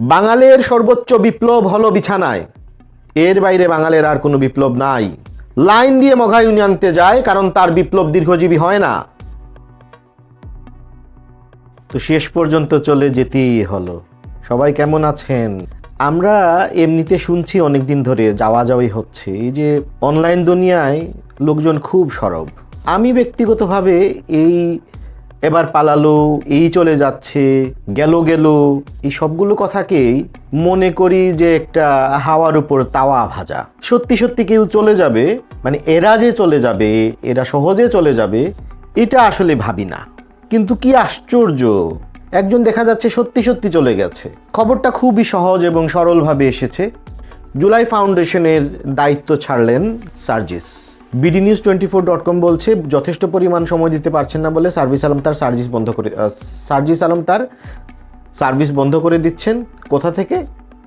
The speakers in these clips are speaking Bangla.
বাঙালের সর্বোচ্চ বিপ্লব হলো বিছানায়। এর বাইরে বাঙালের আর কোনো বিপ্লব নাই। লাইন দিয়ে মঘা ইউনিয়নতে যায়, কারণ তার বিপ্লব দীর্ঘজীবী হয় না। তো শেষ পর্যন্ত চলে যেতেই হলো। সবাই কেমন আছেন? আমরা এমনিতে শুনছি অনেক দিন ধরে, যাওয়া যাওয়াই হচ্ছে। এই যে অনলাইন দুনিয়ায় লোকজন খুব সরব। আমি ব্যক্তিগতভাবে এই এবার পালালো, এই চলে যাচ্ছে, গেল গেল। এই সবগুলো কথাকেই মনে করি যে একটা হাওয়ার উপর তাওয়া ভাজা। সত্যি সত্যি কেউ চলে যাবে মানে এরা যে চলে যাবে, এরা সহজে চলে যাবে, এটা আসলে ভাবি না। কিন্তু কি আশ্চর্য, একজন দেখা যাচ্ছে সত্যি সত্যি চলে গেছে। খবরটা খুবই সহজ এবং সরলভাবে এসেছে। জুলাই ফাউন্ডেশনের দায়িত্ব ছাড়লেন Sarjis. BD news twenty four dot com বলছে, যথেষ্ট পরিমাণ সময় দিতে পারছেন না বলে সার্ভিস আলম তার সার্ভিস বন্ধ করে সার্জিস আলম তার সার্ভিস বন্ধ করে দিচ্ছেন কোথা থেকে?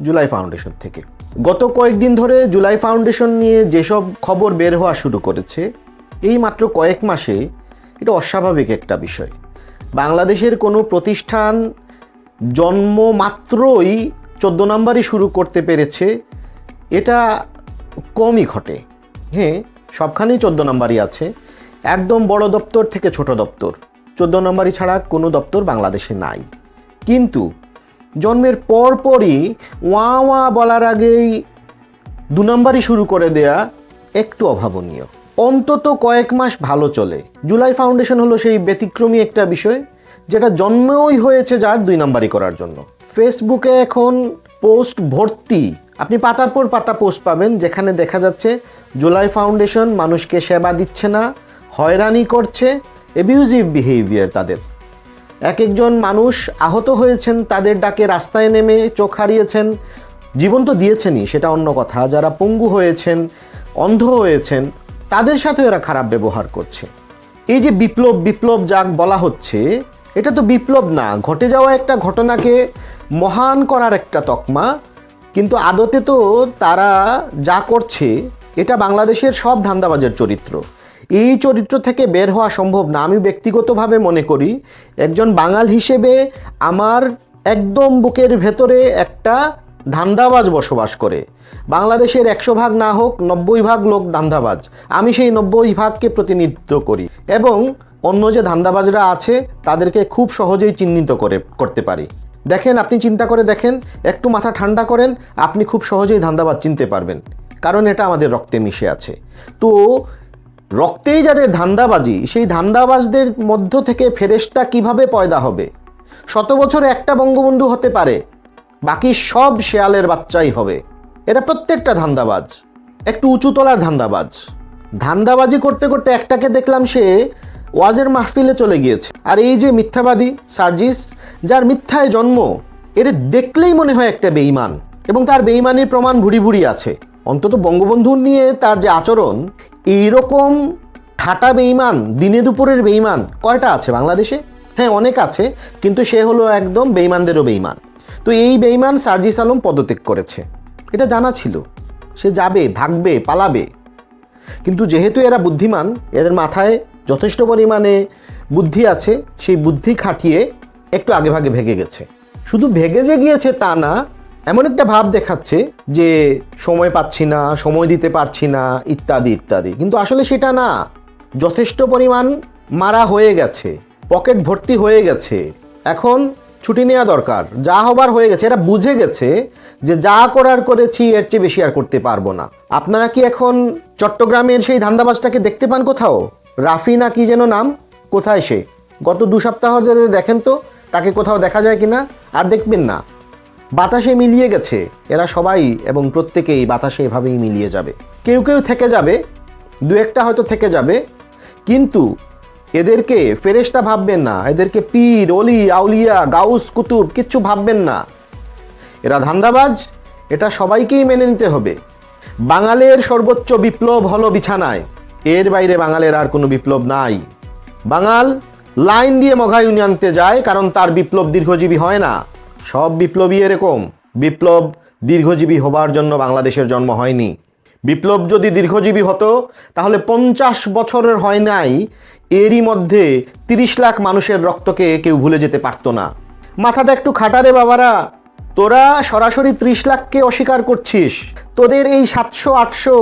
জুলাই ফাউন্ডেশন থেকে। গত কয়েকদিন ধরে জুলাই ফাউন্ডেশন নিয়ে যেসব খবর বের হওয়া শুরু করেছে, এই মাত্র কয়েক মাসে এটা অস্বাভাবিক একটা বিষয়। বাংলাদেশের কোনো প্রতিষ্ঠান জন্ম মাত্রই চোদ্দ নম্বরই শুরু করতে পেরেছে, এটা কমই ঘটে। হ্যাঁ সবখানেই চোদ্দ নম্বরই আছে। একদম বড় দপ্তর থেকে ছোট দপ্তর। চোদ্দ নম্বরই ছাড়া কোনো দপ্তর বাংলাদেশে নাই। কিন্তু জন্মের পর পরই ওয়া ওয়া বলার আগেই দু নম্বরই শুরু করে দেয়া একটু অভাবনীয়। অন্তত কয়েক মাস ভালো চলে। জুলাই ফাউন্ডেশন হলো সেই ব্যতিক্রমী একটা বিষয়, যেটা জন্মই হয়েছে যার দুই নাম্বারই করার জন্য। ফেসবুকে এখন পোস্ট ভর্তি। আপনি পাতার পর পাতা পোস্ট পাবেন, যেখানে দেখা যাচ্ছে জুলাই ফাউন্ডেশন মানুষকে সেবা দিচ্ছে না, হয়রানি করছে এবিউজিভ বিহেভিয়ার তাদের। এক একজন মানুষ আহত হয়েছেন, তাদের ডাকে রাস্তায় নেমে চোখ হারিয়েছেন, জীবন তো দিয়েছেনই, সেটা অন্য কথা। যারা পঙ্গু হয়েছেন, অন্ধ হয়েছেন, তাদের সাথে এরা খারাপ ব্যবহার করছে। এই যে বিপ্লব বিপ্লব যাক বলা হচ্ছে, এটা তো বিপ্লব না। ঘটে যাওয়া একটা ঘটনাকে মহান করার একটা তকমা, কিন্তু আদতে তো তারা যা করছে, এটা বাংলাদেশের সব ধান্দাবাজের চরিত্র। এই চরিত্র থেকে বের হওয়া সম্ভব না। আমি ব্যক্তিগতভাবে মনে করি, একজন বাঙাল হিসেবে আমার একদম বুকের ভেতরে একটা ধান্দাবাজ বসবাস করে। বাংলাদেশের একশো ভাগ না হোক, নব্বই ভাগ লোক ধান্দাবাজ। আমি সেই নব্বই ভাগকে প্রতিনিধিত্ব করি এবং অন্য যে ধান্দাবাজরা আছে, তাদেরকে খুব সহজেই চিহ্নিত করে, করতে পারি। দেখেন, আপনি চিন্তা করে দেখেন, একটু মাথা ঠান্ডা করেন, আপনি খুব সহজেই ধান্দাবাজ চিনতে পারবেন। কারণ এটা আমাদের রক্তে মিশে আছে। তো রক্তেই যাদের ধান্দাবাজি, সেই ধান্দাবাজদের মধ্য থেকে ফেরেশতা কীভাবে পয়দা হবে? শত বছরে একটা বঙ্গবন্ধু হতে পারে, বাকি সব শেয়ালের বাচ্চাই হবে। এরা প্রত্যেকটা ধান্দাবাজ, একটু উঁচু তলার ধান্দাবাজ। ধান্দাবাজি করতে করতে একটাকে দেখলাম সে ওয়াজের মাহফিলে চলে গিয়েছে। আর এই যে মিথ্যাবাদী সার্জিস, যার মিথ্যায় জন্ম, এর দেখলেই মনে হয় একটা বেঈমান। এবং তার বেঈমানির প্রমাণ ভুড়ি ভুড়ি আছে। অন্তত বঙ্গবন্ধু নিয়ে তার যে আচরণ, এইরকম ঠাটা বেঈমান, দিনে দুপুরের বেঈমান, কয়টা আছে বাংলাদেশে? হ্যাঁ অনেক আছে, কিন্তু সে হলো একদম বেঈমানদেরও বেঈমান। তো এই বেঈমান সার্জিস আলম পদত্যাগ করেছে। এটা জানা ছিল। সে যাবে, ভাগবে, পালাবে। কিন্তু যেহেতু এরা বুদ্ধিমান, এদের মাথায় যথেষ্ট পরিমাণে বুদ্ধি আছে, সেই বুদ্ধি খাটিয়ে একটু আগে ভাগে ভেগে গেছে। শুধু ভেগে যে গিয়েছে তা না, এমন একটা ভাব দেখাচ্ছে যে সময় পাচ্ছি না, সময় দিতে পারছি না, ইত্যাদি ইত্যাদি। কিন্তু আসলে সেটা না। যথেষ্ট পরিমাণ মারা হয়ে গেছে, পকেট ভর্তি হয়ে গেছে। এখন ছুটি নেওয়া দরকার, যা হবার হয়ে গেছে এরা বুঝে গেছে যে যা করার করেছি, এর চেয়ে বেশি আর করতে পারব না। আপনারা কি এখন চট্টগ্রামের সেই ধান্দাবাজটাকে দেখতে পান কোথাও? রাফি না কি যেন নাম? কোথায় সে? গত দু সপ্তাহ ধরে দেখেন তো, তাকে কোথাও দেখা যায় কিনা? আর দেখবেন না। বাতাসে মিলিয়ে গেছে। এরা সবাই এবং প্রত্যেকেই বাতাসে এভাবেই মিলিয়ে যাবে। কেউ কেউ থেকে যাবে। দু একটা হয়তো থেকে যাবে। কিন্তু এদেরকে ফেরেশতা ভাববেন না। এদেরকে পীর অলি আউলিয়া, গাউস, কুতুব কিচ্ছু ভাববেন না। এরা ধান্দাবাজ। এটা সবাইকেই মেনে নিতে হবে। বাঙালের সর্বোচ্চ বিপ্লব হলো বিছানায়। এর বাইরে বাঙালের আর কোনো বিপ্লব নাই। বাঙাল লাইন দিয়ে মঘা ইউনিয়নতে যায় কারণ তার বিপ্লব দীর্ঘজীবী হয় না। সব বিপ্লবী এরকম। বিপ্লব দীর্ঘজীবী হবার জন্য বাংলাদেশের জন্ম হয়নি। বিপ্লব যদি দীর্ঘজীবী হতো, তাহলে পঞ্চাশ বছরের হয় নাই, এরই মধ্যে তিরিশ লাখ মানুষের রক্তকে কেউ ভুলে যেতে পারতো না। মাথাটা একটু খাটারে বাবারা। তোরা সরাসরি ত্রিশ লাখকে অস্বীকার করছিস। তোদের এই সাতশো, আটশো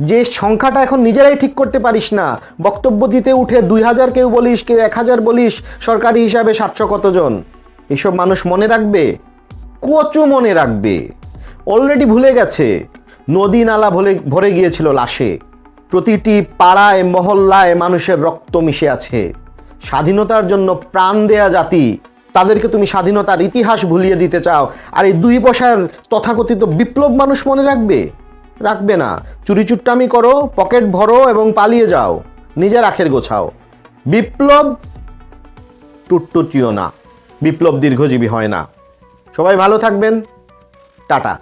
যে সংখ্যাটা এখন নিজেরাই ঠিক করতে পারিস না। বক্তব্য দিতে উঠে দুই হাজার কেউ বলিস, কেউ এক হাজার বলিস, সরকারি হিসাবে সাতশো কতজন? এসব মানুষ মনে রাখবে? কচু মনে রাখবে। অলরেডি ভুলে গেছে। নদী নালা ভরে ভরে গিয়েছিল লাশে। প্রতিটি পাড়ায়, মহল্লায় মানুষের রক্ত মিশে আছে। স্বাধীনতার জন্য প্রাণ দেয়া জাতি, তাদেরকে তুমি স্বাধীনতার ইতিহাস ভুলিয়ে দিতে চাও। আর এই দুই পয়সার তথাকথিত বিপ্লব মানুষ মনে রাখবে? রাখবে না। চুরি চুট্টামি করো, পকেট ভরো এবং পালিয়ে যাও। নিজের আখের গোছাও। বিপ্লব টুটটুটিও না। বিপ্লব দীর্ঘজীবী হয় না। সবাই ভালো থাকবেন। টাটা।